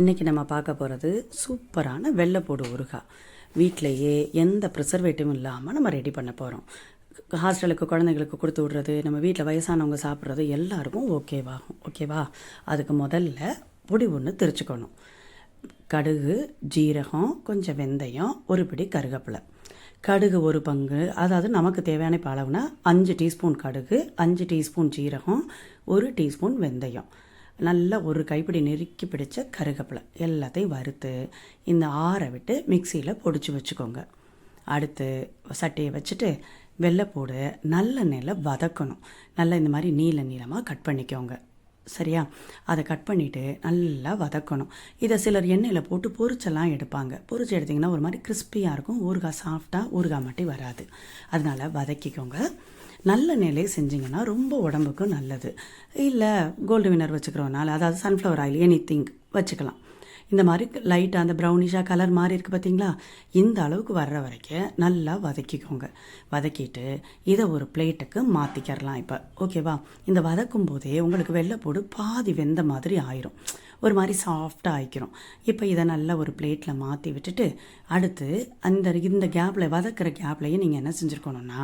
இன்றைக்கி நம்ம பார்க்க போகிறது சூப்பரான வெள்ளைப்பூடு ஊறுகாய் வீட்டிலையே எந்த ப்ரிசர்வேட்டிவும் இல்லாமல் நம்ம ரெடி பண்ண போகிறோம் ஹாஸ்டலுக்கு குழந்தைங்களுக்கு கொடுத்து விட்றது நம்ம வீட்டில் வயசானவங்க சாப்பிட்றது எல்லாருக்கும் ஓகேவாகும் ஓகேவா அதுக்கு முதல்ல பொடி ஒன்று திரிச்சுக்கணும். கடுகு ஜீரகம் கொஞ்சம் வெந்தயம் ஒரு பிடி கருவேப்பிலை கடுகு ஒரு பங்கு அதாவது நமக்கு தேவையான இப்போ அளவுனா அஞ்சு டீஸ்பூன் கடுகு அஞ்சு டீஸ்பூன் ஜீரகம் ஒரு டீஸ்பூன் வெந்தயம். நல்லா ஒரு கைப்பிடி நெருக்கி பிடிச்ச கருகப்பிலை. எல்லாத்தையும் வறுத்து இந்த ஆற விட்டு மிக்சியில் பொடிச்சு வச்சுக்கோங்க. அடுத்து சட்டையை வச்சுட்டு வெள்ளைப்பூடு நல்லெண்ணெயில் வதக்கணும். நல்லா இந்த மாதிரி நீல நீளமாக கட் பண்ணிக்கோங்க. சரியா? அதை கட் பண்ணிவிட்டு நல்லா வதக்கணும். இதை சிலர் எண்ணெயில் போட்டு பொரிச்செல்லாம் எடுப்பாங்க. பொரிச்சு எடுத்திங்கன்னா ஒரு மாதிரி கிறிஸ்பியாக இருக்கும். ஊறுகாய் சாஃப்டாக ஊறுகாய் மட்டும் வராது. அதனால் வதக்கிக்கோங்க. நல்ல நிலையை செஞ்சிங்கன்னா ரொம்ப உடம்புக்கும் நல்லது. இல்லை கோல்டு வினர் வச்சுக்கிறோனால அதாவது சன்ஃப்ளவர் ஆயில் எனி திங் வச்சுக்கலாம். இந்த மாதிரி லைட்டாக அந்த ப்ரௌனிஷாக கலர் மாதிரி இருக்குது பார்த்தீங்களா இந்த அளவுக்கு வர்ற வரைக்கும் நல்லா வதக்கிக்கோங்க. வதக்கிட்டு இதை ஒரு பிளேட்டுக்கு மாற்றிக்கிறலாம் இப்போ. ஓகேவா இந்த வதக்கும் போதே உங்களுக்கு வெள்ளைப்பூடு பாதி வெந்த மாதிரி ஆயிரும். ஒரு மாதிரி சாஃப்டாக ஆயிக்கிறோம். இப்போ இதை நல்லா ஒரு பிளேட்டில் மாற்றி விட்டுட்டு அடுத்து அந்த இந்த கேப்பில் வதக்கிற கேப்லேயே நீங்கள் என்ன செஞ்சுருக்கணும்னா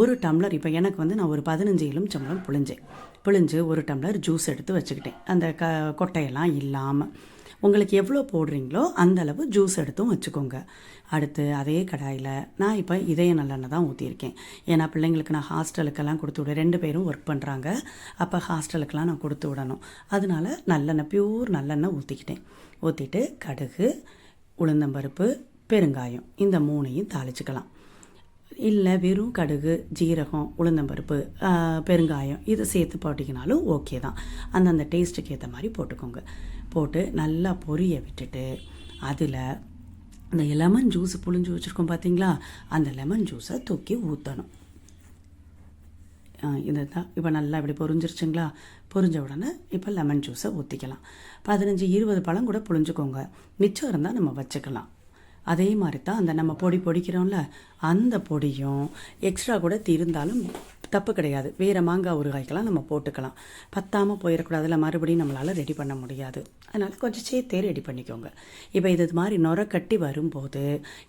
ஒரு டம்ளர் இப்போ எனக்கு வந்து நான் ஒரு பதினஞ்சு எலுமிச்சம்பழம் புழிஞ்சேன். புழிஞ்சு ஒரு டம்ளர் ஜூஸ் எடுத்து வச்சுக்கிட்டேன். அந்த க கொட்டையெல்லாம் இல்லாமல் உங்களுக்கு எவ்வளோ போடுறீங்களோ அந்த அளவு ஜூஸ் எடுத்தும் வச்சுக்கோங்க. அடுத்து அதே கடாயில் நான் இப்போ இதய நல்லெண்ணெய் தான் ஊற்றியிருக்கேன் ஏன்னா பிள்ளைங்களுக்கு நான் ஹாஸ்டலுக்கெல்லாம் கொடுத்து விட ரெண்டு பேரும் ஒர்க் பண்ணுறாங்க அப்போ ஹாஸ்டலுக்கெல்லாம் நான் கொடுத்து விடணும். அதனால நல்லெண்ணெய் பியூர் நல்லெண்ணெய் ஊற்றிக்கிட்டேன் ஊற்றிட்டு கடுகு உளுந்தம்பருப்பு பெருங்காயம் இந்த மூணையும் தாளிச்சுக்கலாம். இல்லை வெறும் கடுகு ஜீரகம் உளுந்தம்பருப்பு பெருங்காயம் இதை சேர்த்து போட்டிங்கனாலும் ஓகே தான். அந்தந்த டேஸ்ட்டுக்கு ஏற்ற மாதிரி போட்டுக்கோங்க. போட்டு நல்லா பொரிய விட்டுட்டு அதில் அந்த லெமன் ஜூஸ் புழிஞ்சு வச்சுருக்கோம் பார்த்தீங்களா அந்த லெமன் ஜூஸை தூக்கி ஊற்றணும் இது தான் இப்போ நல்லா இப்படி பொரிஞ்சிருச்சுங்களா? பொரிஞ்ச உடனே இப்போ லெமன் ஜூஸை ஊற்றிக்கலாம் பதினஞ்சு இருபது பழம் கூட புழிஞ்சுக்கோங்க. மிச்சம் இருந்தால் நம்ம வச்சுக்கலாம். அதே மாதிரி தான் அந்த நம்ம பொடி பொடிக்கிறோம்ல அந்த பொடியும் எக்ஸ்ட்ரா கூட தீர்ந்தாலும் தப்பு கிடையாது. வேறு மாங்காய் ஊறுகாய்க்கெல்லாம் நம்ம போட்டுக்கலாம். பத்தாமல் போயிடக்கூடாதுல மறுபடியும் நம்மளால் ரெடி பண்ண முடியாது. அதனால் கொஞ்சம் சேர்த்தே ரெடி பண்ணிக்கோங்க. இப்போ இது மாதிரி நுர கட்டி வரும்போது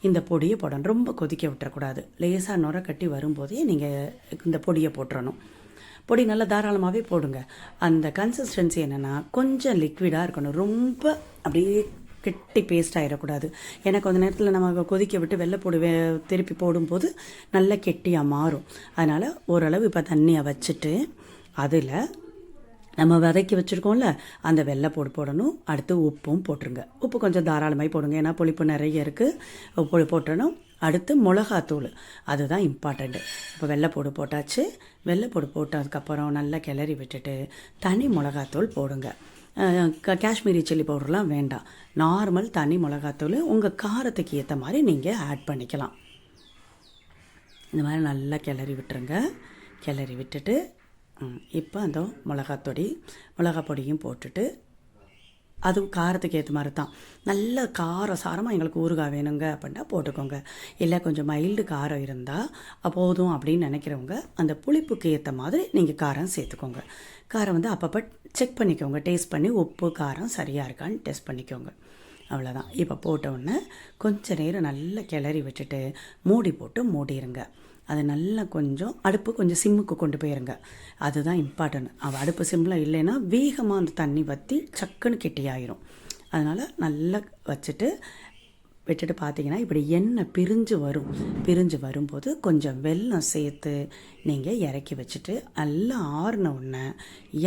இந்த பொடியை போடணும். ரொம்ப கொதிக்க விட்டுறக்கூடாது. லேசாக நுர கட்டி வரும்போதே நீங்கள் இந்த பொடியை போட்டுறணும். பொடி நல்லா தாராளமாகவே போடுங்க. அந்த கன்சிஸ்டன்சி என்னென்னா கொஞ்சம் லிக்விடாக இருக்கணும். ரொம்ப அப்படியே கெட்டி பேஸ்ட் ஆகிடக்கூடாது ஏன்னா கொஞ்ச நேரத்தில் நம்ம கொதிக்க விட்டு வெள்ளை போடு திருப்பி போடும்போது நல்லா கெட்டியாக மாறும். அதனால் ஓரளவு இப்போ தண்ணியை வச்சுட்டு அதில் நம்ம வதக்கி வச்சுருக்கோம்ல அந்த வெள்ளைப்பூடு போடணும். அடுத்து உப்பும் போட்டுருங்க. உப்பு கொஞ்சம் தாராளமாக போடுங்க. ஏன்னா புளிப்பு நிறைய இருக்குது உப்பு போட்டணும் அடுத்து மிளகாத்தூள். அதுதான் இம்பார்ட்டண்ட்டு இப்போ வெள்ளைப்பூடு போட்டாச்சு. வெள்ளைப்பூடு போட்டதுக்கப்புறம் நல்லா கிளறி விட்டுட்டு தனி மிளகாத்தூள் போடுங்க. காஷ்மீரி சில்லி பவுடர்லாம் வேண்டாம். நார்மல் தனி மிளகாத்தூள் உங்கள் காரத்துக்கு ஏற்ற மாதிரி நீங்கள் ஆட் பண்ணிக்கலாம். இந்த மாதிரி நல்லா கிளறி விட்டுருங்க. கிளறி விட்டுட்டு இப்போ அந்த மிளகாத்தொடி மிளகா பொடியும் போட்டுட்டு அதுவும் காரத்துக்கு ஏற்ற மாதிரி தான். நல்ல கார சாரமாக எங்களுக்கு ஊறுகாய் வேணுங்க அப்படின்னா போட்டுக்கோங்க. இல்லை கொஞ்சம் மைல்டு காரம் இருந்தால் போதும் அப்படின்னு நினைக்கிறவங்க அந்த புளிப்புக்கு ஏற்ற மாதிரி நீங்கள் காரம் சேர்த்துக்கோங்க. காரம் வந்து அப்பப்போ செக் பண்ணிக்கோங்க. டேஸ்ட் பண்ணி உப்பு காரம் சரியாக இருக்கான்னு டெஸ்ட் பண்ணிக்கோங்க. அவ்வளோதான் இப்போ போட்டவுடனே கொஞ்சம் நேரம் நல்லா கிளறி வச்சுட்டு மூடி போட்டு மூடிடுங்க அது நல்லா கொஞ்சம் அடுப்பு கொஞ்சம் சிம்முக்கு கொண்டு போயிருங்க. அதுதான் இம்பார்ட்டன்ட் அவள் அடுப்பு சிம்மில் இல்லைன்னா வேகமாக அந்த தண்ணி வற்றி சக்குன்னு கெட்டியாயிரும். அதனால் நல்லா வச்சுட்டு விட்டுட்டு பார்த்தீங்கன்னா இப்படி எண்ணெய் பிரிஞ்சு வரும். பிரிஞ்சு வரும்போது கொஞ்சம் வெல்லம் சேர்த்து நீங்கள் இறக்கி வச்சுட்டு நல்லா ஆறின உடனே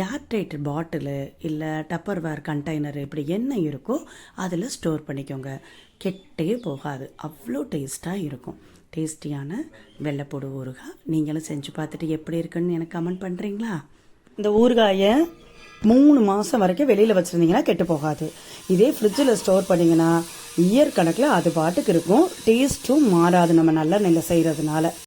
ஏர்டைட் பாட்டிலு இல்லை டப்பர் வேர் கண்டெய்னர் இப்படி எண்ணெய் இருக்கோ அதில் ஸ்டோர் பண்ணிக்கோங்க. கெட்டே போகாது. அவ்வளோ டேஸ்ட்டாக இருக்கும். டேஸ்டியான வெள்ளைப்பூடு ஊறுகாய் நீங்களும் செஞ்சு பார்த்துட்டு எப்படி இருக்குன்னு எனக்கு கமெண்ட் பண்ணுறீங்களா இந்த ஊறுகாயை மூணு மாதம் வரைக்கும் வெளியில் வச்சுருந்தீங்கன்னா கெட்டு போகாது. இதே ஃப்ரிட்ஜில் ஸ்டோர் பண்ணிங்கன்னா இயர் கணக்கில் அது பாட்டுக்கு இருக்கும். டேஸ்ட்டும் மாறாது. நம்ம நல்ல நெல்லை செய்கிறதுனால